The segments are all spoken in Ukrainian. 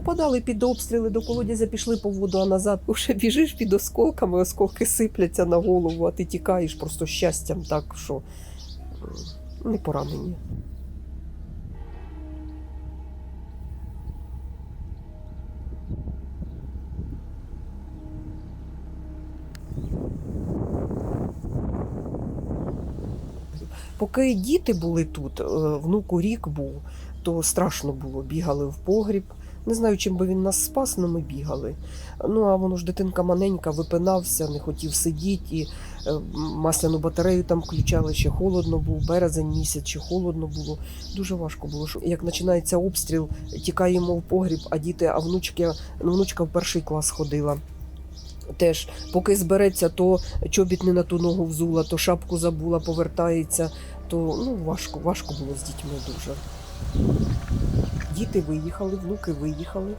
попадали під обстріли, до колодязя пішли по воду, а назад уже біжиш під осколками, осколки сипляться на голову, а ти тікаєш просто щастям, так що не поранені. Поки діти були тут, е, внуку рік був, то страшно було. Бігали в погріб. Не знаю, чим би він нас спас, але ми бігали. Ну а воно ж дитинка маленька, випинався, не хотів сидіти. І е, масляну батарею там включали, ще холодно був, березень місяць, ще холодно було. Дуже важко було. Що Як починається обстріл, тікаємо в погріб, а діти, а внучки, ну, внучка в перший клас ходила. Теж, поки збереться, то чобіт не на ту ногу взула, то шапку забула, повертається, то ну, важко, важко було з дітьми дуже. Діти виїхали, внуки виїхали.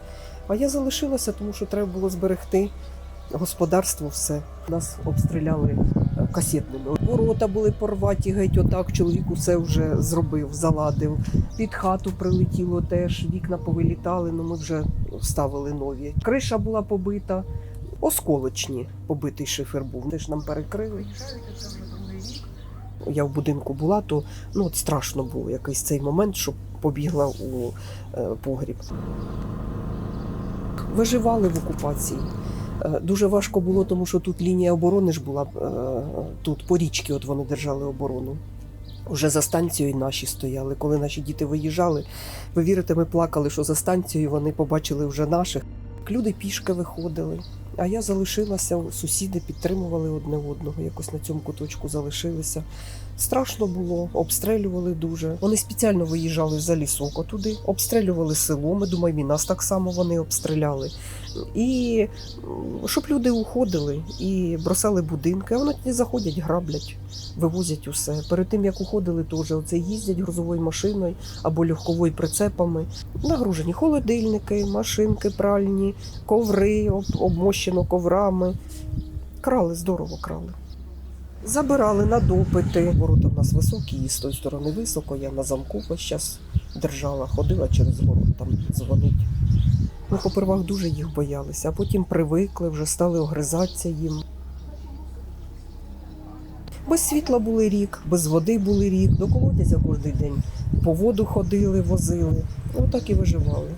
А я залишилася, тому що треба було зберегти господарство, все. Нас обстріляли е, касетними. Ворота були порваті геть отак. Чоловік усе вже зробив, заладив. Під хату прилетіло теж, вікна повилітали, але ми вже вставили нові. Криша була побита, осколочні побитий шифер був. Теж нам перекрили. Я в будинку була, то ну, от страшно було якийсь цей момент, що побігла у е, погріб. Виживали в окупації. Е, Дуже важко було, тому що тут лінія оборони ж була е, тут по річці, от вони держали оборону. Уже за станцією наші стояли. Коли наші діти виїжджали, ви вірите, ми плакали, що за станцією вони побачили вже наших. Люди пішки виходили. А я залишилася, сусіди підтримували одне одного, якось на цьому куточку залишилися. Страшно було, обстрелювали дуже. Вони спеціально виїжджали за лісок туди, обстрелювали село. Ми думаємо, і нас так само вони обстріляли. І щоб люди уходили і бросали будинки, а вони тоді заходять, граблять, вивозять усе. Перед тим як уходили, теж оце їздять грузовою машиною або легковою прицепами. Нагружені холодильники, машинки пральні, коври, обмощено коврами. Крали, здорово крали. Забирали на допити. Ворота в нас високі, і з тої сторони високо. Я на замку весь час держала, ходила через город, там дзвонить. Ми попервах дуже їх боялися, а потім привикли, вже стали огризатися їм. Без світла були рік, без води були рік, до колодязя кожен день. По воду ходили, возили. Ну так і виживали.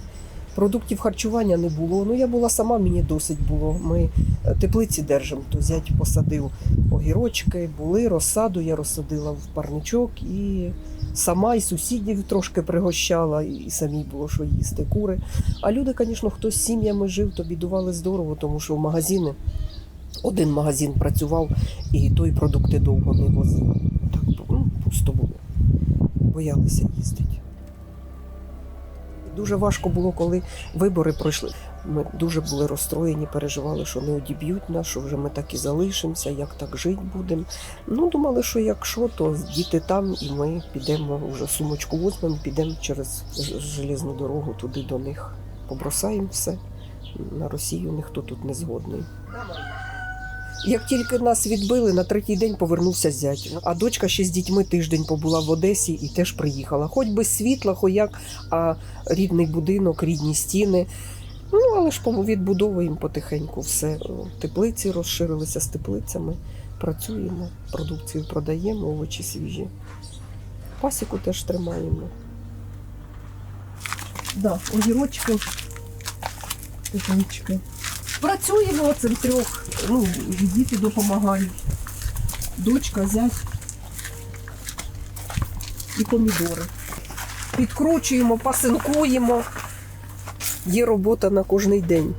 Продуктів харчування не було. Ну я була сама, мені досить було. Ми е, теплиці держимо, то зять посадив огірочки, були, розсаду я розсадила в парничок і сама, і сусідів трошки пригощала, і самій було що їсти, кури. А люди, звісно, хто з сім'ями жив, то бідували здорово, тому що в магазини один магазин працював, і той продукти довго не возив. Так ну, пусто було. Боялися їздити. Дуже важко було, коли вибори пройшли. Ми дуже були розстроєні, переживали, що не одіб'ють нас, що вже ми так і залишимося, як так жити будемо. Ну, думали, що якщо, то діти там, і ми підемо вже сумочку возьмемо, підемо через железну дорогу туди до них. Побросаємо все. На Росію ніхто тут не згодний. Як тільки нас відбили, на третій день повернувся зять. А дочка ще з дітьми тиждень побула в Одесі і теж приїхала. Хоч без світла, хоч як, а рідний будинок, рідні стіни. Ну, але ж відбудовуємо потихеньку все. Теплиці розширилися з теплицями. Працюємо, продукцію продаємо, овочі свіжі. Пасіку теж тримаємо. Да, огірочки, теплички. Працюємо цим трьох. Ну, діти допомагають. Дочка, зять і помідори. Підкручуємо, пасинкуємо. Є робота на кожний день.